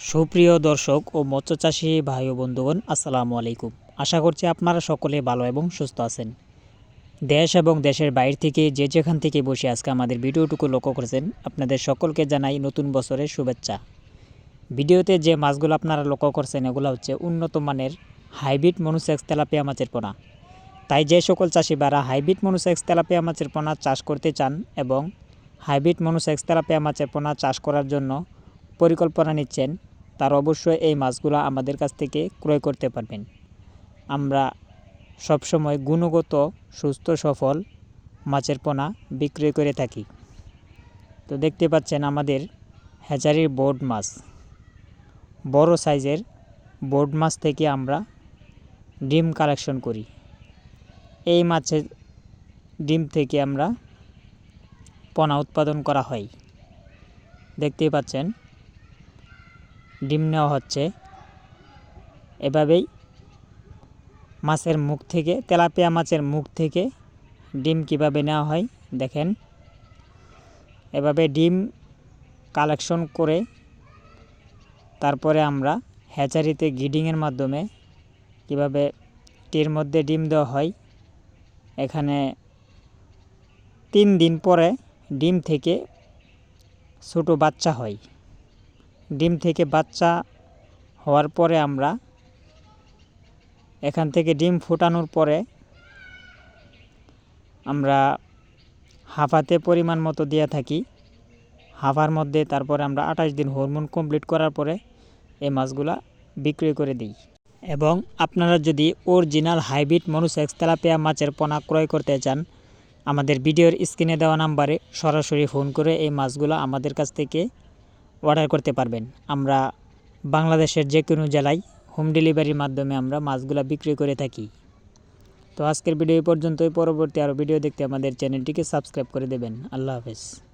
সুপ্রিয় দর্শক ও মৎস্যচাষী ভাই ও বন্ধুগণ, আসসালামু আলাইকুম। আশা করছি আপনারা সকলে ভালো এবং সুস্থ আছেন। দেশ এবং দেশের বাইরে থেকে যে যেখান থেকে বসে আজকে আমাদের ভিডিওটুকু লক্ষ্য করেছেন, আপনাদের সকলকে জানাই নতুন বছরের শুভেচ্ছা। ভিডিওতে যে মাছগুলো আপনারা লক্ষ্য করছেন, এগুলো হচ্ছে উন্নত মানের হাইব্রিড মনুসেক্স তেলাপিয়া মাছের পোনা। তাই যে সকল চাষিবারা হাইব্রিড মনুসেক্স তেলাপিয়া মাছের পোনা চাষ করতে চান এবং হাইব্রিড মনুসেক্স তেলাপিয়া মাছের পোনা চাষ করার জন্য পরিকল্পনা নিচ্ছেন তার অবশ্যই এই মাছগুলো আমাদের কাছ থেকে ক্রয় করতে পারবেন। আমরা সবসময় গুণগত, সুস্থ, সফল মাছের পোনা বিক্রয় করে থাকি। তো দেখতে পাচ্ছেন আমাদের হ্যাচারির বোর্ড মাছ। বড় সাইজের বোর্ড মাছ থেকে আমরা ডিম কালেকশন করি। এই মাছের ডিম থেকে আমরা পোনা উৎপাদন করা হয়। দেখতেই পাচ্ছেন ডিম নেওয়া হচ্ছে। এভাবেই মাছের মুখ থেকে, তেলাপিয়া মাছের মুখ থেকে ডিম কীভাবে নেওয়া হয় দেখেন। এভাবে ডিম কালেকশন করে তারপরে আমরা হ্যাচারিতে গিডিংয়ের মাধ্যমে কীভাবে টির মধ্যে ডিম দেওয়া হয়, এখানে তিন দিন পরে ডিম থেকে ছোটো বাচ্চা হয়। ডিম থেকে বাচ্চা হওয়ার পরে আমরা এখান থেকে ডিম ফুটানোর পরে আমরা হাফাতে পরিমাণ মতো দিয়ে থাকি। হাফার মধ্যে তারপরে আমরা আঠাশ দিন হরমোন কমপ্লিট করার পরে এই মাছগুলা বিক্রি করে দিই। এবং আপনারা যদি অরিজিনাল হাইব্রিড মনুসেক্স তেলাপিয়া মাছের পোনা ক্রয় করতে চান, আমাদের ভিডিওর স্ক্রিনে দেওয়া নাম্বারে সরাসরি ফোন করে এই মাছগুলো আমাদের কাছ থেকে অর্ডার করতে পারবেন। আমরা বাংলাদেশের যে কোনো জেলায় হোম ডেলিভারির মাধ্যমে আমরা মাছগুলো বিক্রি করে থাকি। তো আজকের ভিডিও পর্যন্তই। পরবর্তী আরও ভিডিও দেখতে আমাদের চ্যানেলটিকে সাবস্ক্রাইব করে দেবেন। আল্লাহ হাফেজ।